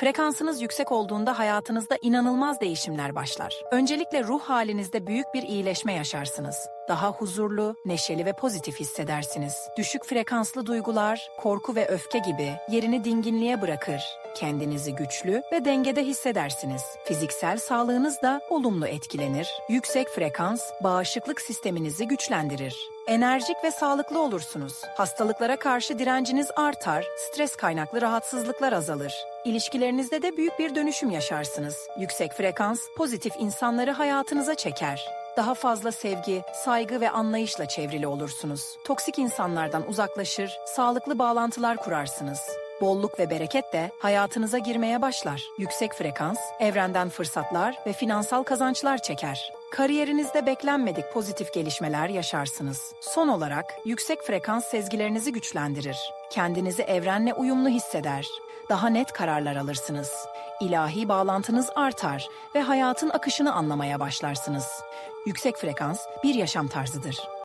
Frekansınız yüksek olduğunda hayatınızda inanılmaz değişimler başlar. Öncelikle ruh halinizde büyük bir iyileşme yaşarsınız. Daha huzurlu, neşeli ve pozitif hissedersiniz. Düşük frekanslı duygular, korku ve öfke gibi yerini dinginliğe bırakır. Kendinizi güçlü ve dengede hissedersiniz. Fiziksel sağlığınız da olumlu etkilenir. Yüksek frekans bağışıklık sisteminizi güçlendirir. Enerjik ve sağlıklı olursunuz. Hastalıklara karşı direnciniz artar, stres kaynaklı rahatsızlıklar azalır. İlişkilerinizde de büyük bir dönüşüm yaşarsınız. Yüksek frekans pozitif insanları hayatınıza çeker. Daha fazla sevgi, saygı ve anlayışla çevrili olursunuz. Toksik insanlardan uzaklaşır, sağlıklı bağlantılar kurarsınız. Bolluk ve bereket de hayatınıza girmeye başlar. Yüksek frekans, evrenden fırsatlar ve finansal kazançlar çeker. Kariyerinizde beklenmedik pozitif gelişmeler yaşarsınız. Son olarak yüksek frekans sezgilerinizi güçlendirir. Kendinizi evrenle uyumlu hisseder. Daha net kararlar alırsınız. İlahi bağlantınız artar ve hayatın akışını anlamaya başlarsınız. Yüksek frekans bir yaşam tarzıdır.